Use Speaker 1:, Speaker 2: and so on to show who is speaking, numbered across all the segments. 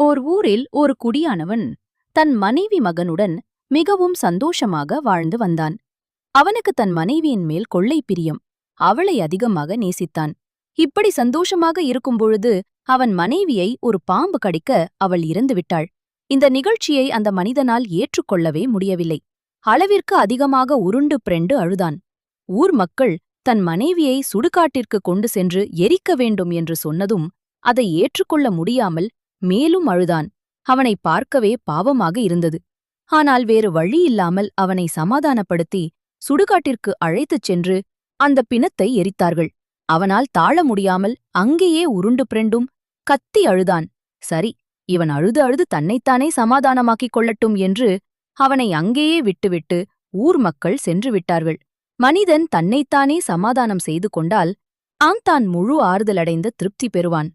Speaker 1: ஓர் ஊரில் ஒரு குடியானவன் தன் மனைவி மகனுடன் மிகவும் சந்தோஷமாக வாழ்ந்து வந்தான். அவனுக்கு தன் மனைவியின் மேல் கொள்ளை பிரியம். அவளை அதிகமாக நேசித்தான். இப்படி சந்தோஷமாக இருக்கும்பொழுது அவன் மனைவியை ஒரு பாம்பு கடிக்க அவள் இறந்துவிட்டாள் இந்த நிகழ்ச்சியை அந்த மனிதனால் ஏற்றுக்கொள்ளவே முடியவில்லை. அளவிற்கு அதிகமாக உருண்டு பிரெண்டு அழுதான். ஊர் மக்கள் தன் மனைவியை சுடுகாட்டிற்கு கொண்டு சென்று எரிக்க வேண்டும் என்று சொன்னதும் அதை ஏற்றுக்கொள்ள முடியாமல் மேலும் அழுதான். அவனை பார்க்கவே பாவமாக இருந்தது. ஆனால் வேறு வழியில்லாமல் அவனை சமாதானப்படுத்தி சுடுகாட்டிற்கு அழைத்துச் சென்று அந்த பிணத்தை எரித்தார்கள். அவனால் தாழ முடியாமல் அங்கேயே உருண்டு பிரண்டும் கத்தி அழுதான். சரி இவன் அழுது அழுது தன்னைத்தானே சமாதானமாக்கிக் கொள்ளட்டும் என்று அவனை அங்கேயே விட்டுவிட்டு ஊர் மக்கள் சென்று விட்டார்கள். மனிதன் தன்னைத்தானே சமாதானம் செய்து கொண்டால் ஆம் தான் முழு ஆறுதலடைந்த திருப்தி பெறுவான்.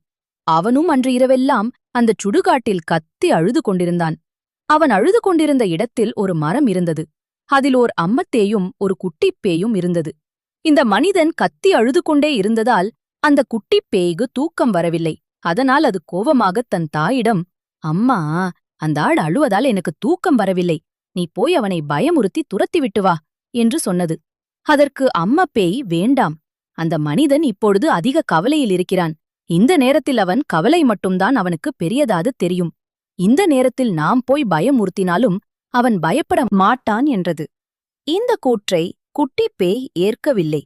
Speaker 1: அவனும் அன்று இரவெல்லாம் அந்தச் சுடுகாட்டில் கத்தி அழுது கொண்டிருந்தான். அவன் அழுது கொண்டிருந்த இடத்தில் ஒரு மரம் இருந்தது. அதில் ஓர் அம்மத்தேயும் ஒரு குட்டிப் பேயும் இருந்தது. இந்த மனிதன் கத்தி அழுது கொண்டே இருந்ததால் அந்த குட்டிப் பேய்கு தூக்கம் வரவில்லை. அதனால் அது கோபமாக தன் தாயிடம் அம்மா அந்த ஆள் அழுவதால் எனக்கு தூக்கம் வரவில்லை. நீ போய் அவனை பயமுறுத்தி துரத்திவிட்டு வா என்று சொன்னது. அதற்கு அம்ம பேய் வேண்டாம். அந்த மனிதன் இப்பொழுது அதிக கவலையில் இருக்கிறான். இந்த நேரத்தில் அவன் கவலை மட்டும்தான் அவனுக்கு பெரியதாது தெரியும். இந்த நேரத்தில் நாம் போய் பயமுறுத்தினாலும் அவன் பயப்பட மாட்டான் என்றது. இந்த கூற்றை குட்டிப் பேய் ஏற்கவில்லை.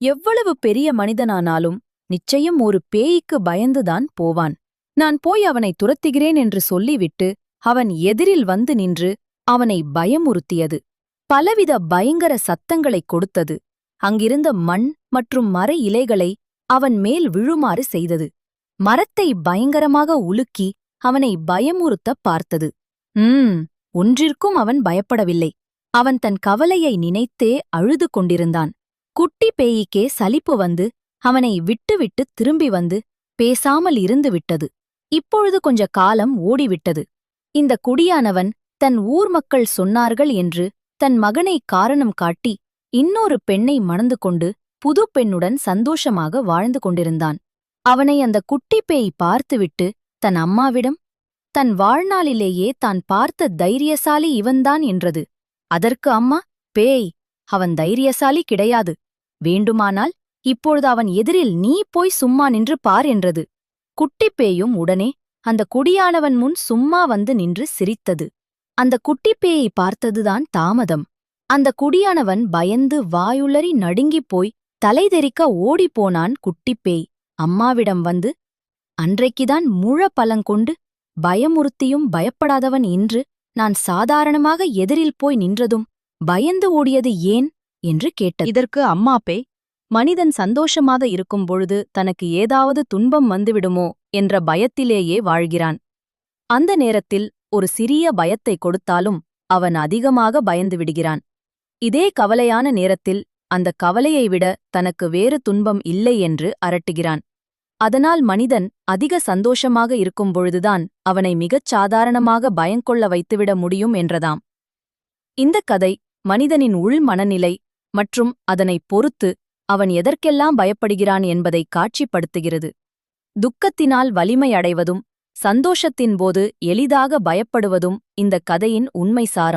Speaker 1: எவ்வளவு பெரிய மனிதனானாலும் நிச்சயம் ஒரு பேய்க்கு பயந்துதான் போவான். நான் போய் அவனை துரத்துகிறேன் என்று சொல்லிவிட்டு அவன் எதிரில் வந்து நின்று அவனை பயமுறுத்தியது. பலவித பயங்கர சத்தங்களைக் கொடுத்தது. அங்கிருந்த மண் மற்றும் மர இலைகளை அவன் மேல் விழுமாறு செய்தது. மரத்தை பயங்கரமாக உலுக்கி அவனை பயமுறுத்தப் பார்த்தது. ம் ஒன்றிற்கும் அவன் பயப்படவில்லை. அவன் தன் கவலையை நினைத்தே அழுது கொண்டிருந்தான். குட்டி பேயிக்கே சலிப்பு வந்து அவனை விட்டுவிட்டு திரும்பி வந்து பேசாமல் இருந்து விட்டது. இப்பொழுது கொஞ்ச காலம் ஓடிவிட்டது. இந்த குடியானவன் தன் ஊர் மக்கள் சொன்னார்கள் என்று தன் மகனை காரணம் காட்டி இன்னொரு பெண்ணை மணந்து கொண்டு புது பெண்ணுடன் சந்தோஷமாக வாழ்ந்து கொண்டிருந்தான். அவனை அந்த குட்டிப் பேய் பார்த்துவிட்டு தன் அம்மாவிடம் தன் வாழ்நாளிலேயே தான் பார்த்த தைரியசாலி இவன்தான் என்றது. அதற்கு அம்மா பேய் அவன் தைரியசாலி கிடையாது. வேண்டுமானால் இப்பொழுது அவன் எதிரில் நீ போய் சும்மா நின்று பார் என்றது. குட்டிப் பேயும் உடனே அந்த குடியானவன் முன் சும்மா வந்து நின்று சிரித்தது. அந்த குட்டிப் பேயை பார்த்ததுதான் தாமதம். அந்த குடியானவன் பயந்து வாயுளறி நடுங்கிப் போய் தலைதெறிக்க ஓடிப்போனான் குட்டிப் பேய் அம்மாவிடம் வந்து அன்றைக்குதான் முழ பலங்கொண்டு பயமுறுத்தியும் பயப்படாதவன் இன்று நான் சாதாரணமாக எதிரில் போய் நின்றதும் பயந்து ஓடியது ஏன்? என்று கேட்டது. இதற்கு அம்மாப்பே மனிதன் சந்தோஷமாக இருக்கும் பொழுது தனக்கு ஏதாவது துன்பம் வந்துவிடுமோ என்ற பயத்திலேயே வாழ்கிறான். அந்த நேரத்தில் ஒரு சிறிய பயத்தை கொடுத்தாலும் அவன் அதிகமாக பயந்து விடுகிறான். இதே கவலையான நேரத்தில் அந்த கவலையை விட தனக்கு வேறு துன்பம் இல்லை என்று அரட்டுகிறான். அதனால் மனிதன் அதிக சந்தோஷமாக இருக்கும் பொழுதுதான் அவனை மிகச் சாதாரணமாக பயங்கொள்ள வைத்துவிட முடியும் என்றதாம். இந்த கதை மனிதனின் உள் மனநிலை மற்றும் அதனைப் பொறுத்து அவன் எதற்கெல்லாம் பயப்படுகிறான் என்பதை காட்சிப்படுத்துகிறது. துக்கத்தினால் வலிமை அடைவதும் சந்தோஷத்தின்போது எளிதாக பயப்படுவதும் இந்த கதையின் உண்மை சாரம்.